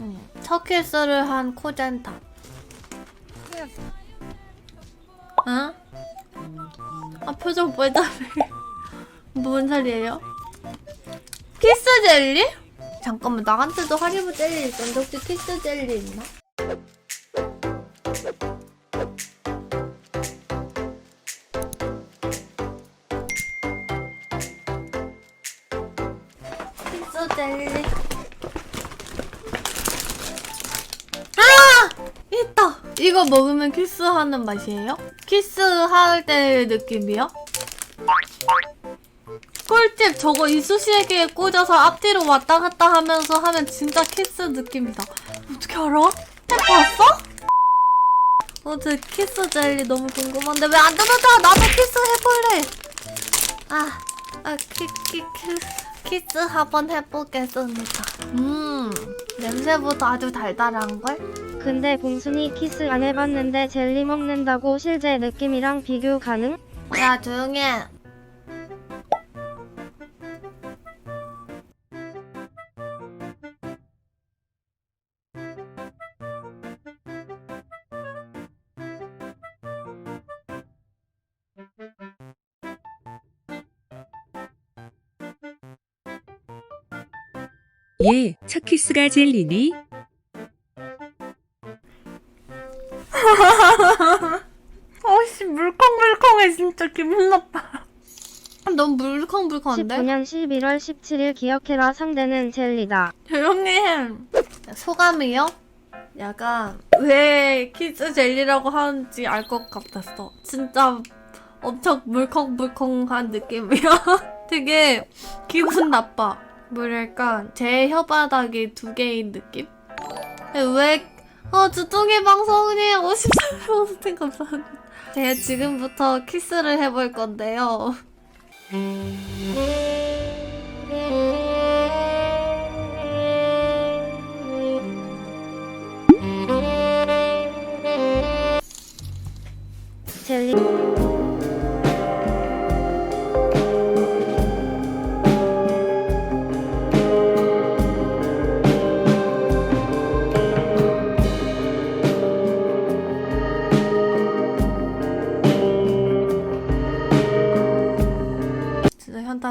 응. 첫 키스를 한 코젠타. 응? 아 표정 빨다해. 뭔 소리예요? 키스 젤리? 잠깐만 나한테도 하리보 젤리 있었는데 혹시 키스 젤리 있나? 키스 젤리 이거 먹으면 키스하는 맛이에요? 키스할 때 느낌이요? 꿀팁 저거 이쑤시개에 꽂아서 앞뒤로 왔다 갔다 하면서 하면 진짜 키스 느낌이다. 어떻게 알아? 해봤어? 어, 저 키스 젤리 너무 궁금한데 왜안 들어져? 나도 키스 해볼래. 아, 아, 키, 키, 키, 키스 한번 해보겠습니다. 음, 냄새부터 아주 달달한걸? 근데 봉순이 키스 안 해봤는데 젤리 먹는다고 실제 느낌이랑 비교 가능? 야, 조용히 해. 얘, 첫 키스가 젤리니? 물컹물컹해 진짜 기분 나빠. 너무 물컹물컹한데? 19년 11월 17일 기억해라 상대는 젤리다. 조용히 해. 소감이요? 약간 왜 키즈 젤리라고 하는지 알 것 같았어. 진짜 엄청 물컹물컹한 느낌이야. 되게 기분 나빠. 뭐랄까 제 혓바닥이 두 개인 느낌? 왜 어, 주둥이 방송에 54명 감사합니다. 제가 지금부터 키스를 해볼 건데요.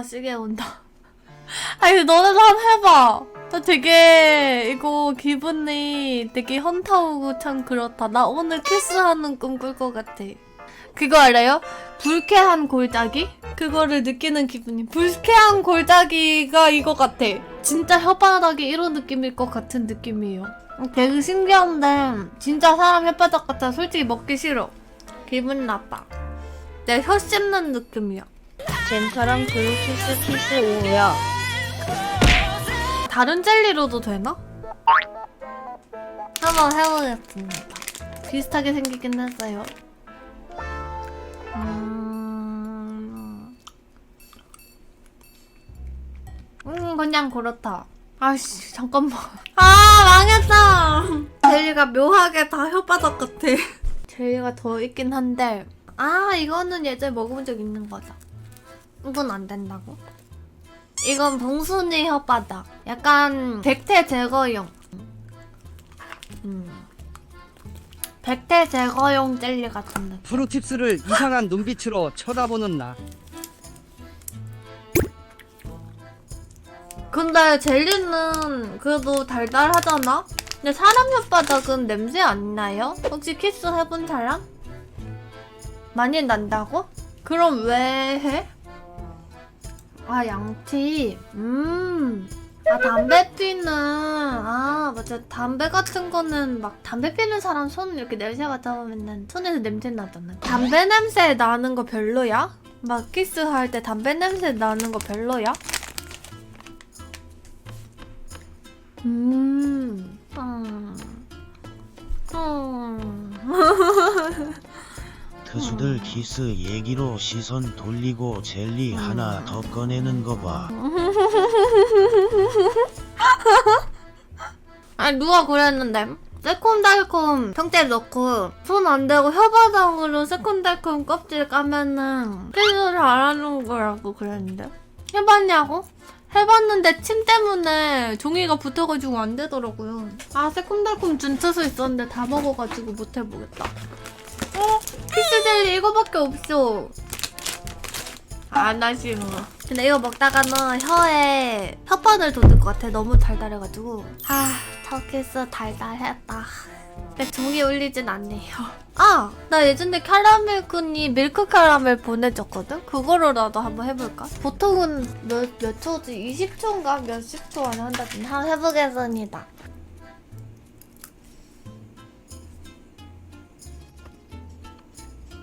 시계 온다. 아니 너네도 한번 해봐. 나 되게 이거 기분이 되게 현타 오고 참 그렇다. 나 오늘 키스하는 꿈 꿀 것 같아. 그거 알아요? 불쾌한 골짜기? 그거를 느끼는 기분이 불쾌한 골짜기가 이거 같아. 진짜 혓바닥이 이런 느낌일 것 같은 느낌이에요. 되게 신기한데 진짜 사람 혓바닥 같아. 솔직히 먹기 싫어. 기분 나빠. 내 혀 씹는 느낌이야. 젠처럼 블루키스 키스 오야. 다른 젤리로도 되나? 한번 해보겠습니다. 비슷하게 생기긴 했어요. 음, 음 그냥 그렇다. 아씨 잠깐만. 아 망했다. 젤리가 묘하게 다 혓바닥 같아. 젤리가 더 있긴 한데 아 이거는 예전에 먹어본 적 있는 거죠. 이건 안 된다고? 이건 봉순이 혓바닥. 약간 백태 제거용. 음. 백태 제거용 젤리 같은데. 프로팁스를 이상한 눈빛으로 쳐다보는 나. 근데 젤리는 그래도 달달하잖아? 근데 사람 혓바닥은 냄새 안 나요? 혹시 키스 해본 사람? 많이 난다고? 그럼 왜 해? 아 양치 음. 아 담배 피는 아 맞아 담배 같은 거는 막 담배 피는 사람 손 이렇게 냄새 맡아보면은 손에서 냄새 나잖아 담배 냄새 나는 거 별로야? 막 키스할 때 담배 냄새 나는 거 별로야? 음, 투수들 키스 얘기로 시선 돌리고 젤리 하나 더 꺼내는 거 봐. 아니 누가 그랬는데 새콤달콤 평대 넣고 손 안 대고 혓바닥으로 새콤달콤 껍질 까면은 키스를 안 하는 거라고 그랬는데 해봤냐고? 해봤는데 침 때문에 종이가 붙어가지고 안 되더라고요. 아 새콤달콤 준쳐서 있었는데 다 먹어가지고 못 해보겠다. 어? 피스 젤리 이거밖에 없어. 안 하시는 거. 근데 이거 먹다가는 혀에 혓바늘 돋을 것 같아. 너무 달달해가지고. 아, 터키스 달달했다. 근데 종이 울리진 않네요. 아! 나 예전에 캐러멜kun이 밀크 캐러멜 보내줬거든? 그거로라도 한번 해볼까? 보통은 몇, 몇 초지? 20초인가? 몇십 초 안에 한다던데. 한번 해보겠습니다.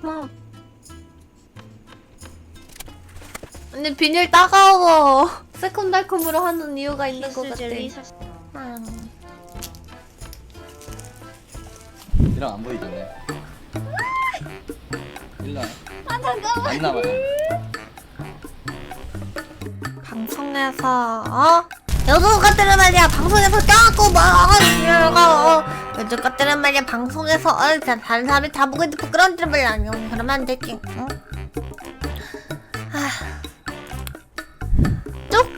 어. 언니 비닐 따가워. 새콤달콤으로 하는 이유가 있는 것 같아. 젤리. 이랑 안 보이던데. 일로 와. 아 잠깐만. 안 나와요. 방송에서 어? 것들은 말이야 방송에서 껴갖고 막 이러고 어, 요즘 것들은 말이야 방송에서 어, 다- 다른 사람이 다 보고 있는데 부끄러운 줄 몰라. 요 그러면 안 되지. 응? 아. 쭉!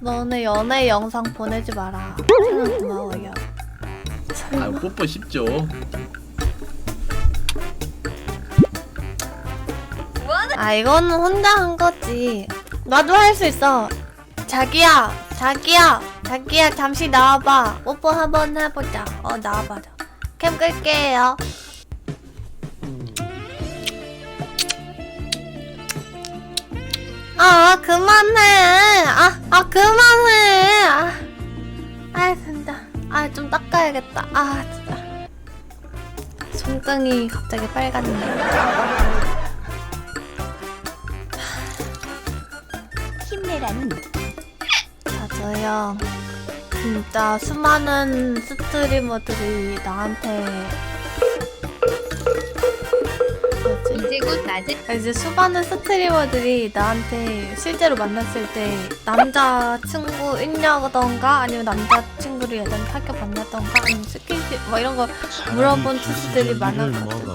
너네 연애 영상 보내지 마라. 생각 고마워요. 아 뽀뽀 쉽죠. 아 이거는 혼자 한 거지. 나도 할 수 있어. 자기야 자기야 자기야 잠시 나와봐. 뽀뽀 한번 해보자. 어 나와봐라 캠 끌게요. 아 그만해. 아, 아 그만해. 아, 아 진짜. 아 좀 닦아야겠다. 아 진짜. 손등이 갑자기 빨갛네. 힘내라는 맞아요. 진짜 수많은 스트리머들이 나한테 뭐지? 이제 곧 낮은 아, 이제 수많은 스트리머들이 나한테 실제로 만났을 때 남자친구 있냐던가 아니면 남자친구를 예전에 사귀어 만났던가 아니면 스킨십 뭐 이런 거 물어본 투수들이 많았거든.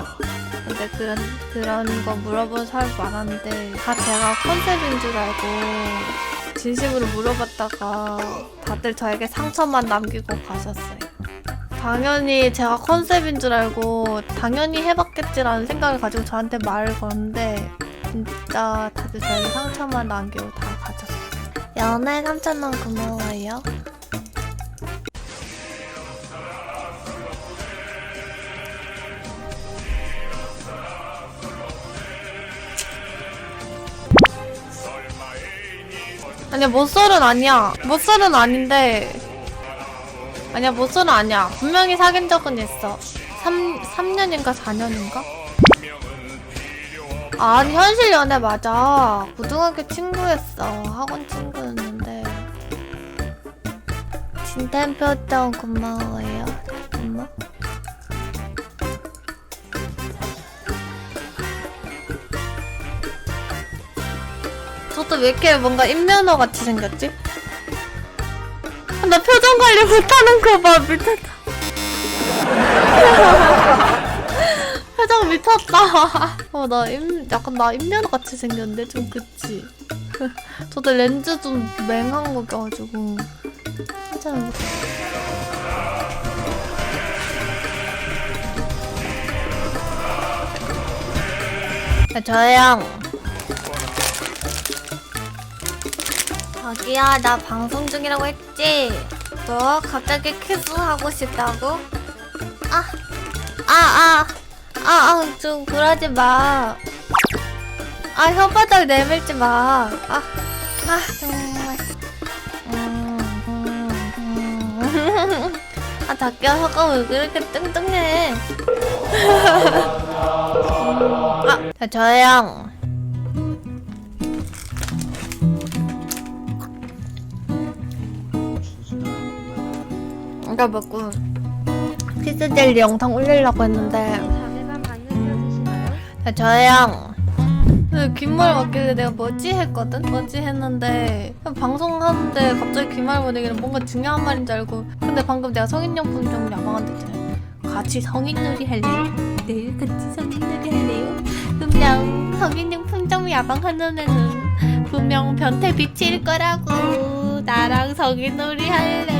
근데 그런 그런 거 물어본 사람이 많았는데 다 제가 컨셉인 줄 알고 진심으로 물어봤다가 다들 저에게 상처만 남기고 가셨어요. 당연히 제가 컨셉인 줄 알고 당연히 해봤겠지라는 생각을 가지고 저한테 말을 거는데 진짜 다들 저에게 상처만 남기고 다 가셨어요. 연애 3천원 고마워요. 아니야 모쏠은 아니야. 모쏠은 아닌데. 아니야 모쏠은 아니야. 분명히 사귄 적은 있어. 3, 3년인가 4년인가? 아니 현실 연애 맞아. 고등학교 친구였어. 학원 친구였는데. 진템표정 고마워요. 잠깐만 저도 왜 이렇게 뭔가 인면허 같이 생겼지? 아, 나 표정 관리 못하는 거 봐, 미쳤다. 표정 미쳤다. 어, 나 임, 약간 나 인면허 같이 생겼는데? 좀 그치? 저도 렌즈 좀 맹한 거 껴가지고. 못 야, 저형. 자기야, 나 방송 중이라고 했지? 뭐? 갑자기 키스 하고 싶다고? 아, 아, 아, 아, 아, 좀 그러지 마. 아, 혓바닥 내밀지 마. 아, 아, 정말. 음, 음, 음. 아, 자기야, 혀가 왜 그렇게 뚱뚱해? 아, 자, 저 형. 이거 먹고 피스 젤리 영상 올리려고 했는데 표 드시나요? 야, 저형 긴말 맞길래 내가 뭐지 했거든? 뭐지 했는데 방송하는데 갑자기 긴말 보내기는 뭔가 중요한 말인 줄 알고 근데 방금 내가 성인용품 좀 야망한다 했잖아요 같이 성인놀이 할래요? 네 같이 성인놀이 할래요? 그냥 성인용품 좀 야방하는 애는 분명 변태 빛일 거라고 나랑 성인놀이 할래